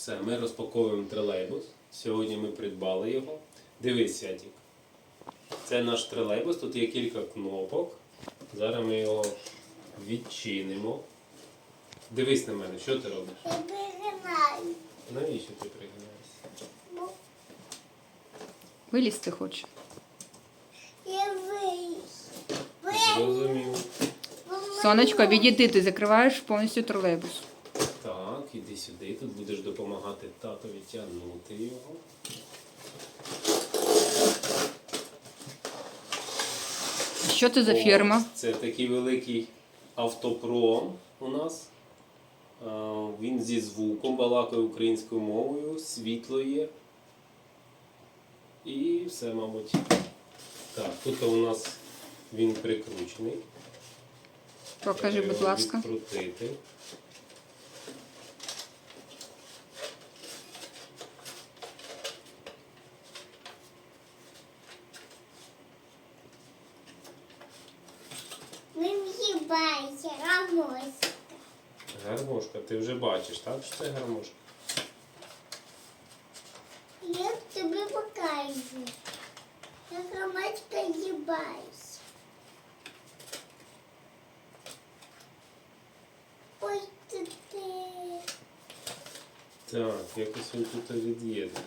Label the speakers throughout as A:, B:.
A: Все, ми розпаковуємо тролейбус. Сьогодні ми придбали його. Дивись, Святік. Це наш тролейбус, тут є кілька кнопок. Зараз ми його відчинимо. Дивись на мене, що ти робиш?
B: Я перегинаю.
A: Навіщо ти пригинаєшся?
B: Бо
C: Вилізти хоче.
B: Я вийш.
A: Зрозумів.
C: Сонечко, відійди, ти закриваєш повністю тролейбус.
A: Сюди, тут будеш допомагати татові тягнути його.
C: Що це за
A: О,
C: фірма?
A: Це такий великий автопром у нас. А, Він зі звуком балакає українською мовою, світло є. І все, мабуть. Так, тут у нас він прикручений.
C: Покажи, будь ласка.
A: Відкрутити.
B: в'їбайся, рамось.
A: Гармошка, ти вже бачиш, так? Що це гармошка?
B: Я тобі покажу. Як рамочка їбайся. Ой, ти ти.
A: Так, якось він тут від'єднується.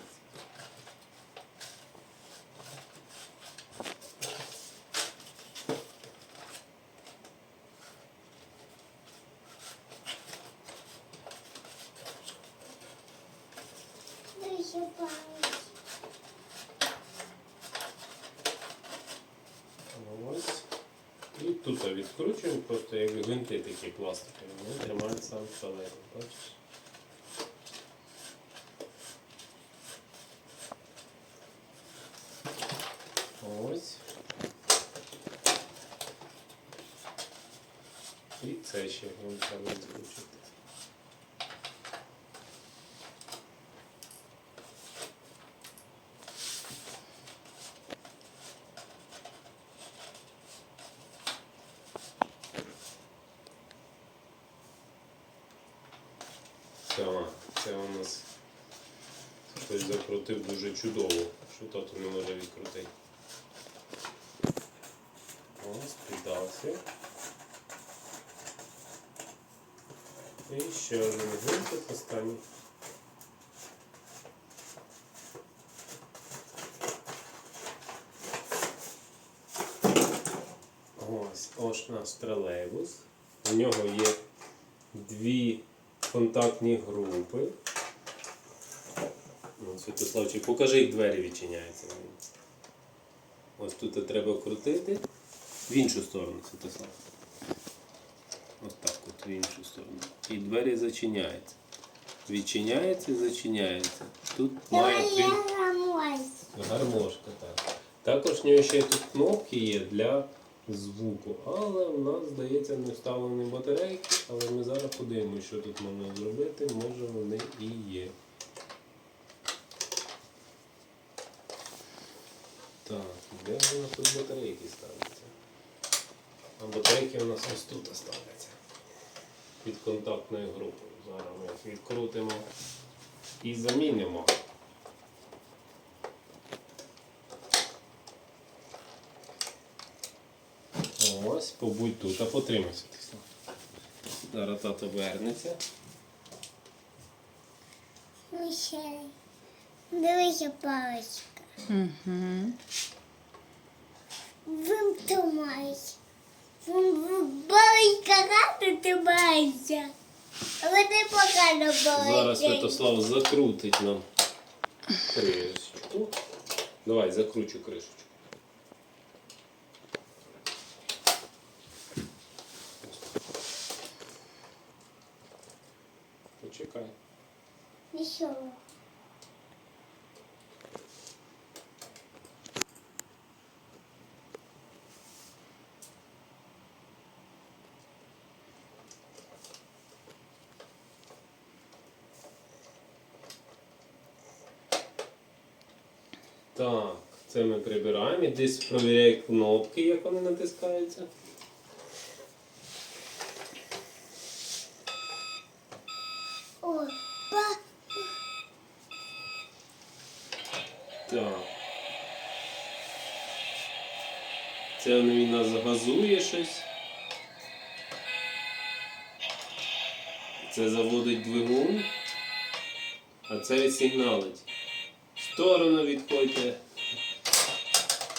A: І тут відкручуємо, просто як гвинти такі пластикові. Вони тримають сам шалено, бачиш? Ось. І це ще гвинт треба відкручувати. Так, це у нас хтось закрутив дуже чудово, що тато не може відкрутити. Ось, піддався. І ще один гвинтик останній. Ось, ось наш тролейбус. У нього є дві контактні групи. Ну, Святославчик, покажи, як двері відчиняються. Ось тут треба крутити. В іншу сторону, Святослав. Ось так от в іншу сторону. І двері зачиняються. Відчиняється і зачиняється. Тут має три гармошка. Так. Також в нього ще тут кнопки є для звуку, але у нас, здається, не вставлені батарейки, але ми зараз подивимося, що тут можна зробити, може вони і є. Так, де у нас тут батарейки ставляться? А батарейки у нас ось тут ставляться. Під контактною групою. Зараз ми їх відкрутимо і замінимо. Ось, побудь тут, а потримайся. Тисно. Зараз тато вернеться.
B: Ще. Дивися паличка.
C: Угу.
B: Вимтомай. Баличка гарно тримається. Але не погано
A: Зараз
B: баличка.
A: Святослав закрутить нам кришечку. Давай, закручу кришечку. Почекай.
B: Нічого.
A: Так, це ми прибираємо і десь провіряю кнопки, як вони натискаються.
B: О.
A: Так. Це він нас газує щось. Це заводить двигун, а це сигналить. Сторону відходьте.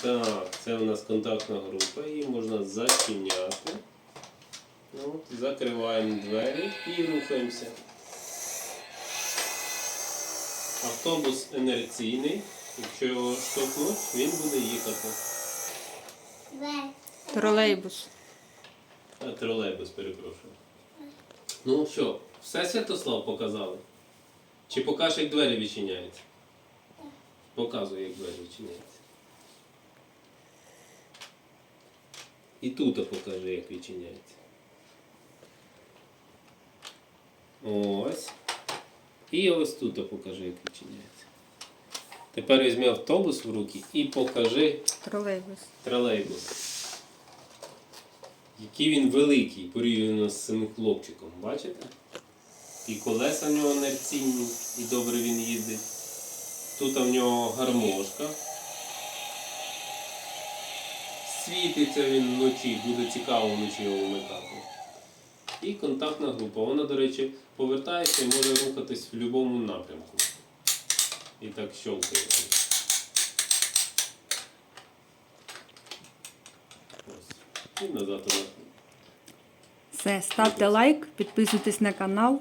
A: Так, це у нас контактна група, її можна зачиняти. Ну, закриваємо двері і рухаємося. Автобус інерційний. Якщо його штовхнуть, він буде їхати.
C: Тролейбус.
A: А, тролейбус, перепрошую. Ну що, все Святослав показали? Чи покажеш, як двері відчиняються? Показуй, як двері відчиняються. І тут покажи, як відчиняється. Ось. І ось тут покажи, як відчиняється. Тепер візьми автобус в руки і покажи
C: Тролейбус.
A: тролейбус. Який він великий порівняно з цим хлопчиком, бачите? І колеса в нього інерційні, і добре він їздить. Тут в нього гармошка. Світиться він вночі, буде цікаво вночі його вмикати. І контактна група. Вона, до речі, повертається і може рухатись в будь-якому напрямку. І так щелкає. Ось. І назад
C: Все, ставте лайк, підписуйтесь на канал.